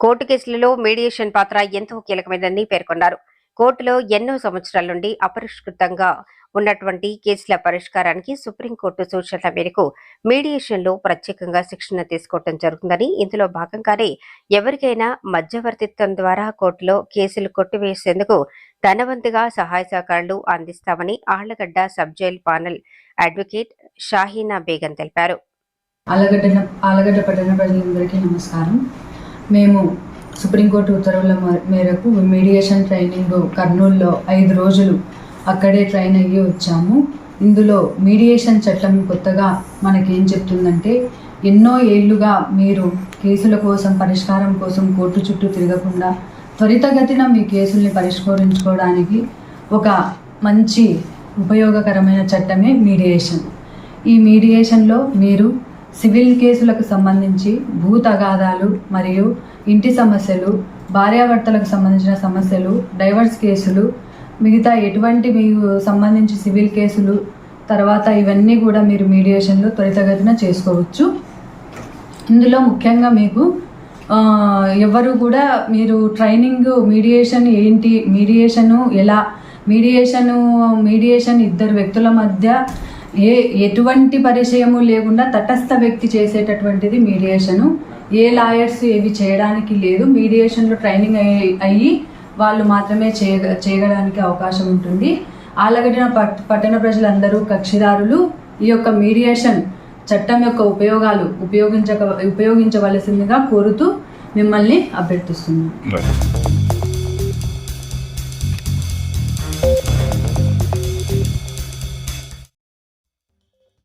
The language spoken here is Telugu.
కోర్టు కేసులలో మీడియేషన్ పాత్ర ఎంతో కీలకమైనదని పేర్కొన్నారు. కోర్టులో ఎన్నో సంవత్సరాల నుండి అపరిష్కృతంగా ఉన్నటువంటి కేసుల పరిష్కారానికి సుప్రీంకోర్టు సూచనల మేరకు మీడియేషన్లో ప్రత్యేకంగా శిక్షణ తీసుకోవడం జరుగుతుందని ఇందులో భాగంగానే ఎవరికైనా మధ్యవర్తిత్వం ద్వారా కోర్టులో కేసులు కొట్టివేసేందుకు ధనవంతుగా సహాయ సహకారాలు అందిస్తామని Allagadda sub jail panel advocate Shaheena Begum తెలిపారు. ఆలగడ్డ ఆలగడ్డ పట్టణ ప్రజలందరికీ నమస్కారం. మేము సుప్రీంకోర్టు ఉత్తర్వుల మేరకు మీడియేషన్ ట్రైనింగ్ కర్నూలులో ఐదు రోజులు అక్కడే ట్రైన్ అయ్యి వచ్చాము. ఇందులో మీడియేషన్ చట్టం కొత్తగా మనకేం చెప్తుందంటే ఎన్నో ఏళ్ళుగా మీరు కేసుల కోసం పరిష్కారం కోసం కోర్టు చుట్టూ తిరగకుండా త్వరితగతిన మీ కేసుల్ని పరిష్కరించుకోవడానికి ఒక మంచి ఉపయోగకరమైన చట్టమే మీడియేషన్. ఈ మీడియేషన్లో మీరు సివిల్ కేసులకు సంబంధించి భూ తగాదాలు మరియు ఇంటి సమస్యలు భార్యాభర్తలకు సంబంధించిన సమస్యలు డైవర్స్ కేసులు మిగతా ఎటువంటి మీకు సంబంధించి సివిల్ కేసులు తర్వాత ఇవన్నీ కూడా మీరు మీడియేషన్లో త్వరితగతిన చేసుకోవచ్చు. ఇందులో ముఖ్యంగా మీకు ఎవరు కూడా మీరు ట్రైనింగ్ మీడియేషన్ ఏంటి మీడియేషను ఎలా మీడియేషను మీడియేషన్ ఇద్దరు వ్యక్తుల మధ్య ఏ ఎటువంటి పరిచయము లేకుండా తటస్థ వ్యక్తి చేసేటటువంటిది మీడియేషను ఏ లాయర్స్ ఏవి చేయడానికి లేదు. మీడియేషన్లో ట్రైనింగ్ అయ్యి అయ్యి వాళ్ళు మాత్రమే చేయ చేయడానికి అవకాశం ఉంటుంది. ఆలగడ్డ పట్ పట్టణ ప్రజలందరూ కక్షిదారులు. ఈ యొక్క మీడియేషన్ చట్టం యొక్క ఉపయోగాలు ఉపయోగించక ఉపయోగించవలసిందిగా కోరుతూ మిమ్మల్ని అభ్యర్థిస్తున్నాను